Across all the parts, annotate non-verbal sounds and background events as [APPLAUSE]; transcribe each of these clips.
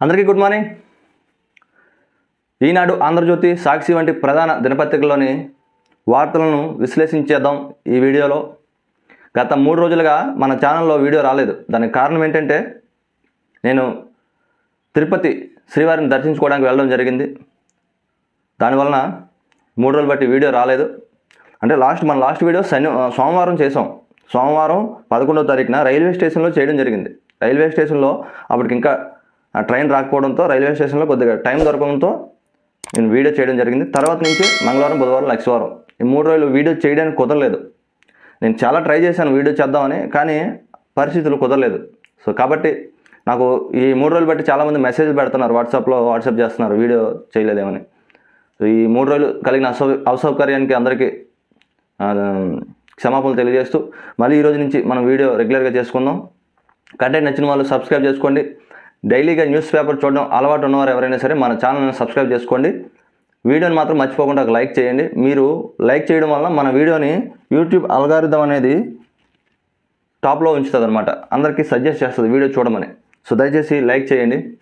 అందరికీ good morning. Eenadu Andhrajyothi Sakshi వంటి ప్రధాన దినపత్రికల్లోని వార్తలను విశ్లేషించేద్దాం ఈ వీడియోలో. గత మూడు రోజులుగా మన ఛానల్లో వీడియో రాలేదు. దానికి కారణం ఏంటంటే నేను తిరుపతి శ్రీవారిని దర్శించుకోవడానికి వెళ్ళడం జరిగింది. దానివలన మూడు రోజులు బట్టి వీడియో రాలేదు. అంటే లాస్ట్ మన లాస్ట్ వీడియో శని సోమవారం చేసాం సోమవారం పదకొండవ తారీఖున రైల్వే స్టేషన్లో చేయడం జరిగింది. రైల్వే స్టేషన్లో అప్పటికి ఇంకా ఆ ట్రైన్ రాకపోవడంతో రైల్వే స్టేషన్లో కొద్దిగా టైం దొరకడంతో నేను వీడియో చేయడం జరిగింది. తర్వాత నుంచి మంగళవారం బుధవారం లక్షవారం ఈ మూడు రోజులు వీడియో చేయడానికి కుదరలేదు. నేను చాలా ట్రై చేశాను వీడియో చేద్దామని కానీ పరిస్థితులు కుదరలేదు. సో కాబట్టి నాకు ఈ మూడు రోజులు బట్టి చాలామంది మెసేజ్ పెడుతున్నారు. వాట్సాప్లో వాట్సాప్ చేస్తున్నారు వీడియో చేయలేదేమని. సో ఈ మూడు రోజులు కలిగిన అసౌ అసౌకర్యానికి అందరికీ క్షమాపణలు తెలియజేస్తూ మళ్ళీ ఈరోజు నుంచి మనం వీడియో రెగ్యులర్గా చేసుకుందాం. కంటెంట్ నచ్చిన వాళ్ళు సబ్స్క్రైబ్ చేసుకోండి. డైలీగా న్యూస్ పేపర్ చూడడం అలవాటు ఉన్నవారు ఎవరైనా సరే మన ఛానల్ని సబ్స్క్రైబ్ చేసుకోండి. వీడియోని మాత్రం మర్చిపోకుండా ఒక లైక్ చేయండి. మీరు లైక్ చేయడం వల్ల మన వీడియోని యూట్యూబ్ అల్గారిథం అనేది టాప్లో ఉంచుతుంది అనమాట అందరికీ సజెస్ట్ చేస్తుంది వీడియో చూడమని. సో దయచేసి లైక్ చేయండి.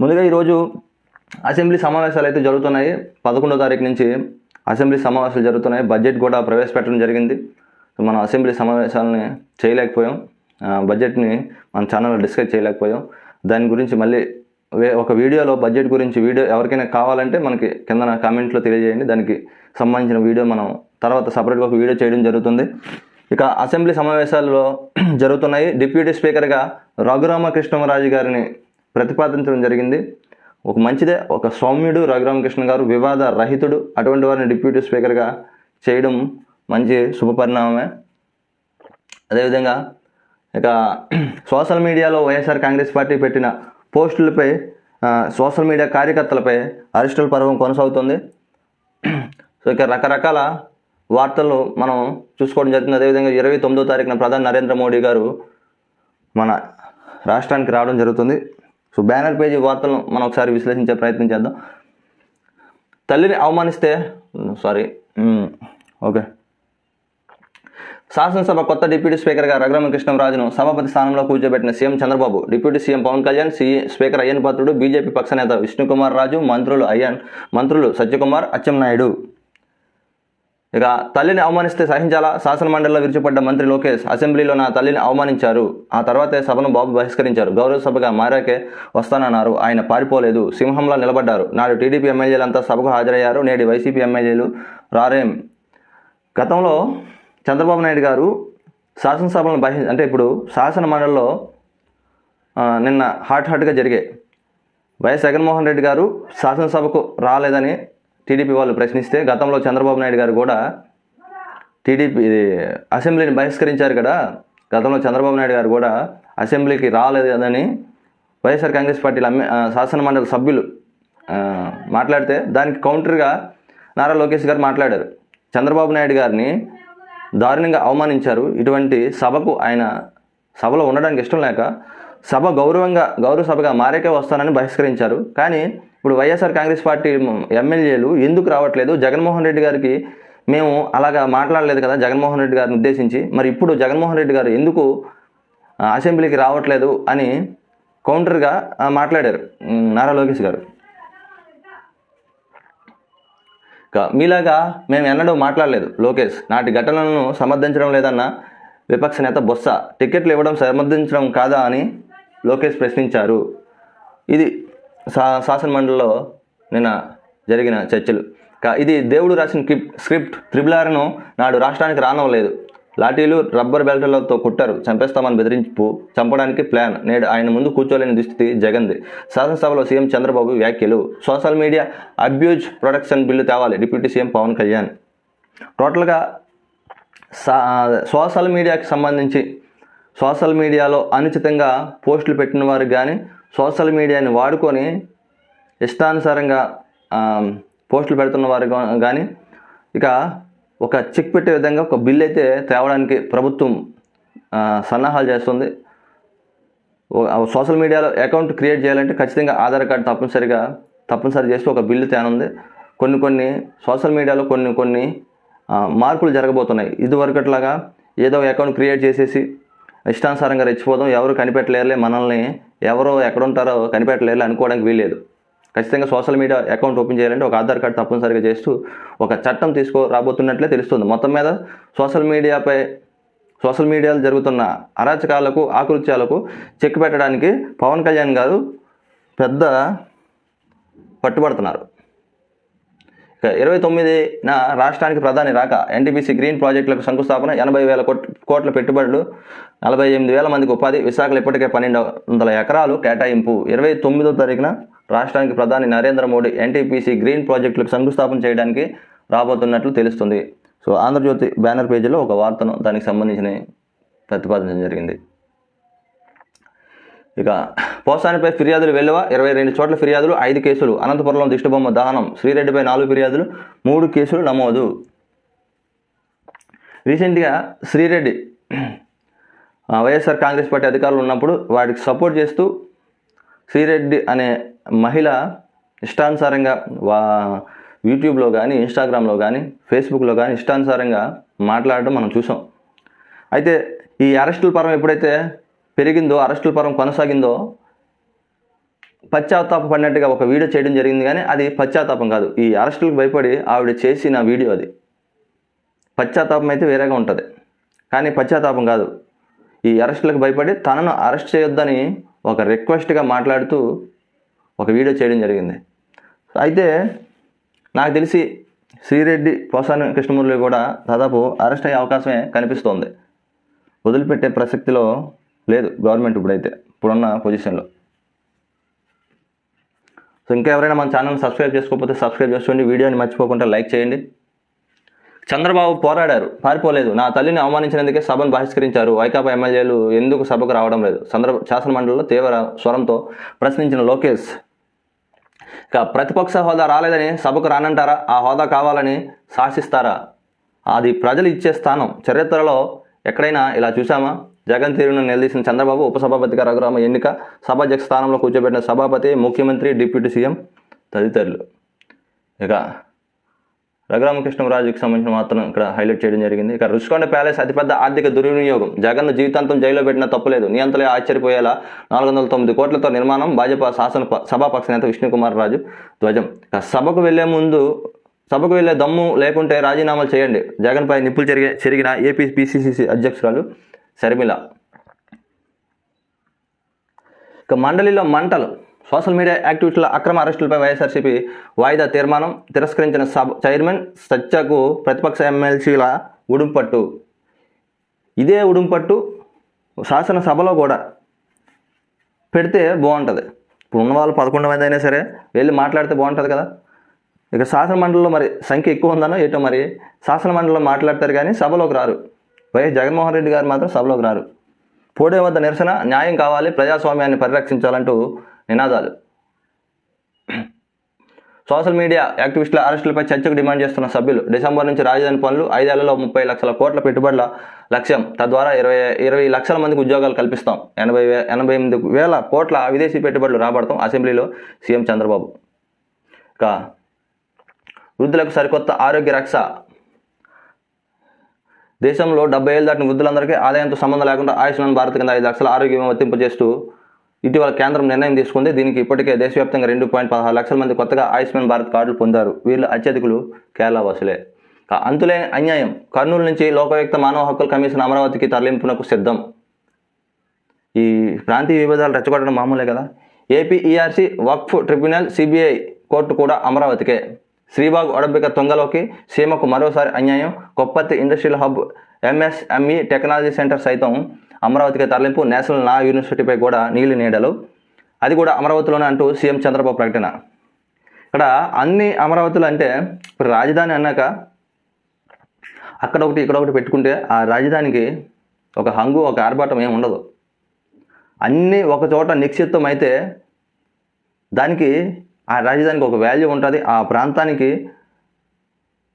ముందుగా ఈరోజు అసెంబ్లీ సమావేశాలు అయితే జరుగుతున్నాయి. పదకొండో తారీఖు నుంచి అసెంబ్లీ సమావేశాలు జరుగుతున్నాయి. బడ్జెట్ కూడా ప్రవేశపెట్టడం జరిగింది. మనం అసెంబ్లీ సమావేశాలని చేయలేకపోయాం. ఆ, బడ్జెట్ని మన ఛానల్లో డిస్కస్ చేయలేకపోయాం. దాని గురించి మళ్ళీ వే- ఒక వీడియోలో బడ్జెట్ గురించి వీడియో ఎవరికైనా కావాలంటే మనకి కింద కామెంట్లో తెలియజేయండి. దానికి సంబంధించిన వీడియో మనం తర్వాత సపరేట్గా ఒక వీడియో చేయడం జరుగుతుంది. ఇక అసెంబ్లీ సమావేశాల్లో [CLEARS THROAT] జరుగుతున్నాయి. డిప్యూటీ స్పీకర్గా రఘురామకృష్ణరాజు గారిని ప్రతిపాదించడం జరిగింది. ఒక మంచిదే ఒక సౌమ్యుడు రఘురామకృష్ణ గారు వివాద రహితుడు. అటువంటి వారిని డిప్యూటీ స్పీకర్గా చేయడం మంచి శుభపరిణామమే. అదేవిధంగా ఇక సోషల్ మీడియాలో వైఎస్ఆర్ కాంగ్రెస్ పార్టీ పెట్టిన పోస్టులపై సోషల్ మీడియా కార్యకర్తలపై అరెస్టుల పర్వం కొనసాగుతుంది. సో ఇక రకరకాల వార్తలు మనం చూసుకోవడం జరుగుతుంది. అదేవిధంగా ఇరవై తొమ్మిదో తారీఖున ప్రధాని నరేంద్ర మోడీ గారు మన రాష్ట్రానికి రావడం జరుగుతుంది. సో బ్యానర్ పేజీ వార్తలను మనం ఒకసారి విశ్లేషించే ప్రయత్నం చేద్దాం. తల్లిని అవమానిస్తే సారీ ఓకే. శాసనసభ కొత్త డిప్యూటీ స్పీకర్గా రఘురామకృష్ణరాజును సభాపతి స్థానంలో కూర్చోబెట్టిన CM Chandrababu deputy CM Pawan Kalyan see speaker Ayyanna Patrudu BJP పక్ష నేత విష్ణుకుమార్ రాజు మంత్రులు అయ్యన్ మంత్రులు సత్యకుమార్ అచ్చెన్నాయుడు ఇక తల్లిని అవమానిస్తే సహించాలా? శాసనమండలిలో విరిచిపడ్డ మంత్రి లోకేష్ అసెంబ్లీలో నా తల్లిని అవమానించారు. ఆ తర్వాతే సభను బాబు బహిష్కరించారు. గౌరవ సభగా మారాకే వస్తానన్నారు. ఆయన పారిపోలేదు. సింహంలా నిలబడ్డారు. నాడు టీడీపీ ఎమ్మెల్యేలంతా సభకు హాజరయ్యారు. నేడు వైసీపీ ఎమ్మెల్యేలు రారేం. గతంలో చంద్రబాబు నాయుడు గారు శాసనసభలను బహి అంటే ఇప్పుడు శాసన మండలిలో నిన్న హాట్ హాట్గా జరిగాయి వైఎస్ జగన్మోహన్ రెడ్డి గారు శాసనసభకు రాలేదని టీడీపీ వాళ్ళు ప్రశ్నిస్తే గతంలో చంద్రబాబు నాయుడు గారు కూడా టీడీపీ ఇది అసెంబ్లీని బహిష్కరించారు కదా గతంలో చంద్రబాబు నాయుడు గారు కూడా అసెంబ్లీకి రాలేదని వైఎస్ఆర్ కాంగ్రెస్ పార్టీల శాసన మండలి సభ్యులు మాట్లాడితే దానికి కౌంటర్గా నారా లోకేష్ గారు మాట్లాడారు. చంద్రబాబు నాయుడు గారిని దారుణంగా అవమానించారు. ఇటువంటి సభకు ఆయన సభలో ఉండడానికి ఇష్టం లేక సభ గౌరవంగా గౌరవ సభగా మారేకే వస్తానని బహిష్కరించారు. కానీ ఇప్పుడు వైఎస్ఆర్ కాంగ్రెస్ పార్టీ ఎమ్మెల్యేలు ఎందుకు రావట్లేదు? జగన్మోహన్ రెడ్డి గారికి మేము అలాగా మాట్లాడలేదు కదా జగన్మోహన్ రెడ్డి గారిని ఉద్దేశించి. మరి ఇప్పుడు జగన్మోహన్ రెడ్డి గారు ఎందుకు అసెంబ్లీకి రావట్లేదు అని కౌంటర్గా మాట్లాడారు నారా లోకేష్ గారు ఇక మీలాగా మేము ఎన్నడూ మాట్లాడలేదు. లోకేష్ నాటి ఘటనలను సమర్థించడం లేదన్న విపక్ష నేత బొత్స టికెట్లు ఇవ్వడం సమర్థించడం కాదా అని లోకేష్ ప్రశ్నించారు. ఇది శా శాసనమండలిలో నిన్న జరిగిన చర్చలు. కా- ఇది దేవుడు రాసిన కిప్ స్క్రిప్ట్ త్రిబులార్ను నాడు రాష్ట్రానికి రానవ్వలేదు. లాఠీలు రబ్బర్ బెల్ట్లతో కుట్టారు. చంపేస్తామని బెదిరింపు చంపడానికి ప్లాన్. నేడు ఆయన ముందు కూర్చోలేని దుస్థితి జగన్ది. శాసనసభలో సీఎం చంద్రబాబు వ్యాఖ్యలు. Social media abuse protection bill తేవాలి. Deputy CM Pawan Kalyan. టోటల్గా సోషల్ మీడియాకి సంబంధించి సోషల్ మీడియాలో అనుచితంగా పోస్టులు పెట్టిన వారు కానీ సోషల్ మీడియాని వాడుకొని ఇష్టానుసారంగా పోస్టులు పెడుతున్న వారు కానీ ఇక ఒక చెక్ పెట్టే విధంగా ఒక బిల్ అయితే తేవడానికి ప్రభుత్వం సన్నాహాలు చేస్తుంది. ఆ సోషల్ మీడియాలో అకౌంట్ క్రియేట్ చేయాలంటే ఖచ్చితంగా ఆధార్ కార్డు తప్పనిసరిగా తప్పనిసరి చేసి ఒక బిల్లు తేనుంది. కొన్ని కొన్ని సోషల్ మీడియాలో కొన్ని కొన్ని మార్పులు జరగబోతున్నాయి. ఇదివరకట్లాగా ఏదో అకౌంట్ క్రియేట్ చేసేసి ఇష్టానుసారంగా రెచ్చిపోదాం. ఎవరు కనిపెట్టలేరులే మనల్ని. ఎవరో ఎక్కడ ఉంటారో అనుకోవడానికి వీల్లేదు. ఖచ్చితంగా సోషల్ మీడియా అకౌంట్ ఓపెన్ చేయాలంటే ఒక ఆధార్ కార్డు తప్పనిసరిగా చేస్తూ ఒక చట్టం తీసుకో రాబోతున్నట్లే తెలుస్తుంది. మొత్తం మీద సోషల్ మీడియాపై సోషల్ మీడియాలో జరుగుతున్న అరాచకాలకు ఆకృత్యాలకు చెక్ పెట్టడానికి పవన్ కళ్యాణ్ గారు పెద్ద పట్టుబడుతున్నారు. ఇక ఇరవై తొమ్మిదిన రాష్ట్రానికి ప్రధాని రాక ఎన్టీపీసీ గ్రీన్ ప్రాజెక్టులకు శంకుస్థాపన ఎనభై వేల కోట్ కోట్ల పెట్టుబడులు నలభై ఎనిమిది వేల మందికి ఉపాధి విశాఖలో ఇప్పటికే పన్నెండు వందల ఎకరాలు కేటాయింపు. ఇరవై తొమ్మిదో తారీఖున రాష్ట్రానికి ప్రధాని నరేంద్ర మోడీ ఎన్టీపీసీ గ్రీన్ ప్రాజెక్టులకు శంకుస్థాపన చేయడానికి రాబోతున్నట్లు తెలుస్తుంది. సో ఆంధ్రజ్యోతి బ్యానర్ పేజీలో ఒక వార్తను దానికి సంబంధించిన ప్రతిపాదించడం జరిగింది. ఇక పోసానిపై ఫిర్యాదులు వెళ్ళవ ఇరవై రెండు చోట్ల ఫిర్యాదులు ఐదు కేసులు. అనంతపురంలో దిష్టిబొమ్మ దహనం శ్రీరెడ్డిపై నాలుగు ఫిర్యాదులు మూడు కేసులు నమోదు. రీసెంట్గా శ్రీరెడ్డి వైఎస్ఆర్ కాంగ్రెస్ పార్టీ అధికారులు ఉన్నప్పుడు వాటికి సపోర్ట్ చేస్తూ శ్రీరెడ్డి అనే మహిళ ఇష్టానుసారంగా వా యూట్యూబ్లో కానీ ఇన్స్టాగ్రామ్లో కానీ ఫేస్బుక్లో కానీ ఇష్టానుసారంగా మాట్లాడడం మనం చూసాం. అయితే ఈ అరెస్టుల పరం ఎప్పుడైతే పెరిగిందో అరెస్టుల పరం కొనసాగిందో పశ్చాత్తాపం పడినట్టుగా ఒక వీడియో చేయడం జరిగింది కానీ అది పశ్చాత్తాపం కాదు. ఈ అరెస్టులకు భయపడి ఆవిడ చేసిన వీడియో అది. పశ్చాత్తాపం అయితే వేరేగా ఉంటుంది. కానీ పశ్చాత్తాపం కాదు. ఈ అరెస్టులకు భయపడి తనను అరెస్ట్ చేయొద్దని ఒక రిక్వెస్ట్గా మాట్లాడుతూ ఒక వీడియో చేయడం జరిగింది. అయితే నాకు తెలిసి శ్రీరెడ్డి పోసాని కృష్ణమూర్తి కూడా దాదాపు అరెస్ట్ అయ్యే అవకాశమే కనిపిస్తోంది. వదిలిపెట్టే ప్రసక్తిలో లేదు గవర్నమెంట్ ఇప్పుడైతే ఇప్పుడున్న పొజిషన్లో. సో ఇంకా ఎవరైనా మన ఛానల్ సబ్స్క్రైబ్ చేసుకోకపోతే సబ్స్క్రైబ్ చేసుకోండి వీడియోని మర్చిపోకుండా లైక్ చేయండి. చంద్రబాబు పోరాడారు పారిపోలేదు. నా తల్లిని అవమానించినందుకే సభను బహిష్కరించారు. వైకాపా ఎమ్మెల్యేలు ఎందుకు సభకు రావడం లేదు? చంద్ర శాసనమండలిలో తీవ్ర స్వరంతో ప్రశ్నించిన లోకేష్ ఇక ప్రతిపక్ష హోదా రాలేదని సభకు రానంటారా? ఆ హోదా కావాలని శాసిస్తారా? అది ప్రజలు ఇచ్చే స్థానం చరిత్రలో ఎక్కడైనా ఇలా చూసామా జగన్ తీరును నిలదీసిన చంద్రబాబు ఉపసభాపతిగా రఘురామ ఎన్నిక సభాధ్యక్ష స్థానంలో కూర్చోబెట్టిన సభాపతి ముఖ్యమంత్రి డిప్యూటీ సీఎం తదితరులు. ఇక రఘురామకృష్ణరాజుకి సంబంధించిన మాత్రం ఇక్కడ హైలైట్ చేయడం జరిగింది. ఇక రుషికొండ ప్యాలెస్ అతిపెద్ద ఆర్థిక దుర్వినియోగం. జగన్ జీవితాంతం జైల్లో పెట్టిన తప్పులేదు. నియంతలే ఆశ్చర్యపోయేలా నాలుగు వందల తొమ్మిది కోట్లతో నిర్మాణం భాజపా శాసన సభాపక్ష నేత విష్ణుకుమార్ రాజు ధ్వజం. సభకు వెళ్ళే ముందు సభకు వెళ్ళే దమ్ము లేకుంటే రాజీనామాలు చేయండి. జగన్పై నిప్పులు చెరిగే చెరిగిన ఏపీ పిసిసిసి అధ్యక్షురాలు శర్మిల. ఇక మండలిలో మంటలు. సోషల్ మీడియా యాక్టివిటీలో అక్రమ అరెస్టులపై వైఎస్ఆర్సీపీ వాయిదా తీర్మానం. తిరస్కరించిన సభ చైర్మన్ సత్యకు ప్రతిపక్ష ఎమ్మెల్సీల ఉడుంపట్టు. ఇదే ఉడుంపట్టు శాసనసభలో కూడా పెడితే బాగుంటుంది. ఇప్పుడు ఉన్న వాళ్ళు పదకొండు మంది అయినా సరే వెళ్ళి మాట్లాడితే బాగుంటుంది కదా. ఇక శాసన మండలిలో మరి సంఖ్య ఎక్కువ ఉందనో ఏటో మరి శాసన మండలిలో మాట్లాడతారు కానీ సభలోకి రారు. వైఎస్ జగన్మోహన్ రెడ్డి గారు మాత్రం సభలోకి రారు. పోడే వద్ద నిరసన న్యాయం కావాలి ప్రజాస్వామ్యాన్ని పరిరక్షించాలంటూ నినాదాలు. సోషల్ మీడియా యాక్టివిస్టుల అరెస్టులపై చర్చకు డిమాండ్ చేస్తున్న సభ్యులు డిసెంబర్ నుంచి రాజధాని పనులు ఐదేళ్ళలో ముప్పై లక్షల కోట్ల పెట్టుబడుల లక్ష్యం. తద్వారా ఇరవై ఇరవై లక్షల మందికి ఉద్యోగాలు కల్పిస్తాం. ఎనభై ఎనభై ఎనిమిది వేల కోట్ల విదేశీ పెట్టుబడులు రాబడతాం అసెంబ్లీలో సీఎం చంద్రబాబు. ఇక వృద్ధులకు సరికొత్త ఆరోగ్య రక్ష. దేశంలో డెబ్బై ఏళ్ళు దాటిన వృద్ధులందరికీ ఆదాయంతో సంబంధం లేకుండా ఆయుష్మాన్ భారత్ కింద ఐదు లక్షల ఆరోగ్య బీమా వర్తింపజేస్తూ ఇటీవల కేంద్రం నిర్ణయం తీసుకుంది. దీనికి ఇప్పటికే దేశవ్యాప్తంగా రెండు పాయింట్ పదహారు లక్షల మంది కొత్తగా ఆయుష్మాన్ భారత్ కార్డులు పొందారు. వీళ్ళు అత్యధికులు కేరళ వాసులే. అంతులేని అన్యాయం. కర్నూలు నుంచి లోకయుక్త మానవ హక్కుల కమిషన్ అమరావతికి తరలింపునకు సిద్ధం. ఈ ప్రాంతీయ విభేదాలు రెచ్చగొట్టడం మామూలే కదా? ఏపీ ఈఆర్సీ వక్ఫ్ ట్రిబ్యునల్ సిబిఐ కోర్టు కూడా అమరావతికే. శ్రీబాగ్ ఒడంబిక తొంగలోకి సీమకు మరోసారి అన్యాయం. Kopparthi industrial hub MSME technology centre సైతం అమరావతికి తరలింపు నేషనల్ లా యూనివర్సిటీపై కూడా నీలి నీడలు. అది కూడా అమరావతిలోనే అంటూ సీఎం చంద్రబాబు ప్రకటన. ఇక్కడ అన్ని అమరావతులు అంటే ఇప్పుడు రాజధాని అన్నాక అక్కడ ఒకటి ఇక్కడ ఒకటి పెట్టుకుంటే ఆ రాజధానికి ఒక హంగు ఒక ఆర్భాటం ఏమి ఉండదు. అన్నీ ఒక చోట నిక్షిప్తం అయితే దానికి ఆ రాజధానికి ఒక వాల్యూ ఉంటుంది ఆ ప్రాంతానికి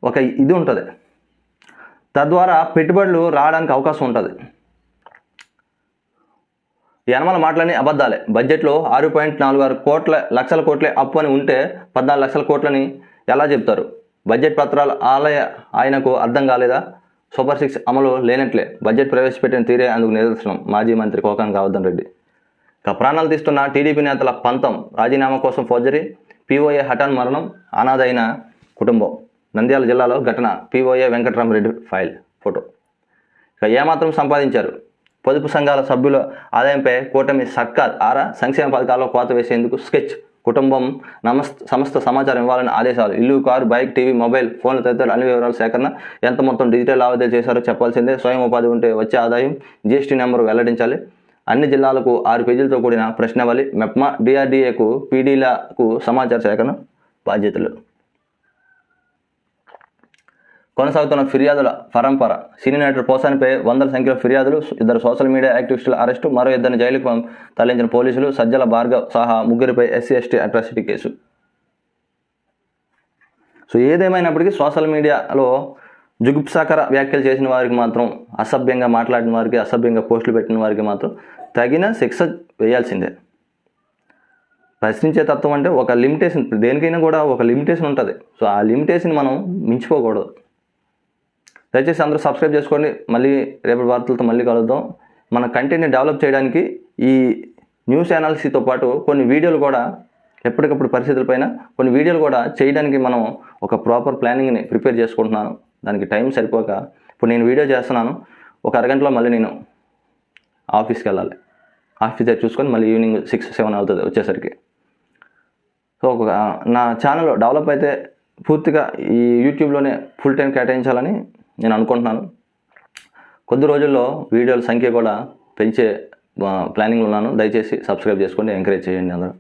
ఒక ఇది ఉంటుంది. తద్వారా పెట్టుబడులు రావడానికి అవకాశం ఉంటుంది. ఈ యనమల మాటలన్నీ అబద్ధాలే. బడ్జెట్లో ఆరు పాయింట్ నాలుగు ఆరు కోట్ల లక్షల కోట్లే అప్పు అని ఉంటే పద్నాలుగు లక్షల కోట్లని ఎలా చెప్తారు? బడ్జెట్ పత్రాలు ఆలయ ఆయనకు అర్థం కాలేదా? సూపర్ సిక్స్ అమలు లేనట్లే. బడ్జెట్ ప్రవేశపెట్టిన తీరే అందుకు నిదర్శనం. మాజీ మంత్రి కోకన్ గోవర్ధన్ రెడ్డి. ఇక ప్రాణాలు తీస్తున్న టీడీపీ నేతల పంతం రాజీనామా కోసం ఫోర్జరీ. పీఓఏ హఠాన్ మరణం. అనాథైన కుటుంబం. నంద్యాల జిల్లాలో ఘటన. POA Venkataramareddy file. ఫోటో. ఇక ఏమాత్రం సంపాదించారు? పొదుపు సంఘాల సభ్యుల ఆదాయంపై కూటమి సర్కార్ ఆరా సంక్షేమ పథకాల్లో కోత వేసేందుకు స్కెచ్. కుటుంబం నమస్త సమస్త సమాచారం ఇవ్వాలని ఆదేశాలు. ఇల్లు కారు బైక్ టీవీ మొబైల్ ఫోన్ల తదితర అన్ని వివరాల సేకరణ ఎంత మొత్తం డిజిటల్ లావాదేవీలు చేశారో చెప్పాల్సిందే. స్వయం ఉపాధి ఉంటే వచ్చే ఆదాయం జీఎస్టీ నెంబర్ వెల్లడించాలి. అన్ని జిల్లాలకు ఆరు పేజీలతో కూడిన ప్రశ్నావళి. మెప్మా డిఆర్డీఏకు పీడీలకు సమాచార సేకరణ బాధ్యతలు. కొనసాగుతున్న ఫిర్యాదుల పరంపర. సినీ నటుడు పోసానిపై వందల సంఖ్యలో ఫిర్యాదులు ఇద్దరు సోషల్ మీడియా యాక్టివిస్టుల అరెస్టు మరో ఇద్దరిని జైలుకు తరలించిన పోలీసులు సజ్జల భార్గవ్ సహా ముగ్గురిపై SC ST atrocity case. So ఏదేమైనప్పటికీ సోషల్ మీడియాలో జుగుప్సాకర వ్యాఖ్యలు చేసిన వారికి మాత్రం అసభ్యంగా మాట్లాడిన వారికి అసభ్యంగా పోస్టులు పెట్టిన వారికి మాత్రం తగిన శిక్ష వేయాల్సిందే. ప్రశ్నించే తత్వం అంటే ఒక లిమిటేషన్ దేనికైనా కూడా ఒక లిమిటేషన్ ఉంటుంది. సో ఆ లిమిటేషన్ మనం మించిపోకూడదు. దయచేసి అందరూ సబ్స్క్రైబ్ చేసుకోండి. మళ్ళీ రేపటి వార్తలతో మళ్ళీ కలుద్దాం. మన కంటెంట్ని డెవలప్ చేయడానికి ఈ న్యూస్ అనాలిసిస్తో పాటు కొన్ని వీడియోలు కూడా ఎప్పటికప్పుడు పరిస్థితులపైన కొన్ని వీడియోలు కూడా చేయడానికి మనం ఒక ప్రాపర్ ప్లానింగ్ని ప్రిపేర్ చేసుకుంటున్నాను. దానికి టైం సరిపోక ఇప్పుడు నేను వీడియో చేస్తున్నాను. ఒక అరగంటలో మళ్ళీ నేను ఆఫీస్కి వెళ్ళాలి. ఆఫీస్ దగ్గర చూసుకొని మళ్ళీ ఈవినింగ్ సిక్స్ సెవెన్ అవుతుంది వచ్చేసరికి. సో ఒక నా ఛానల్ డెవలప్ అయితే పూర్తిగా ఈ యూట్యూబ్లోనే ఫుల్ టైం కేటాయించాలని నేను అనుకుంటున్నాను. కొద్ది రోజుల్లో వీడియోల సంఖ్య కూడా పెంచే ప్లానింగ్లో ఉన్నాను. దయచేసి సబ్స్క్రైబ్ చేసుకోండి ఎంకరేజ్ చేయండి అందరూ.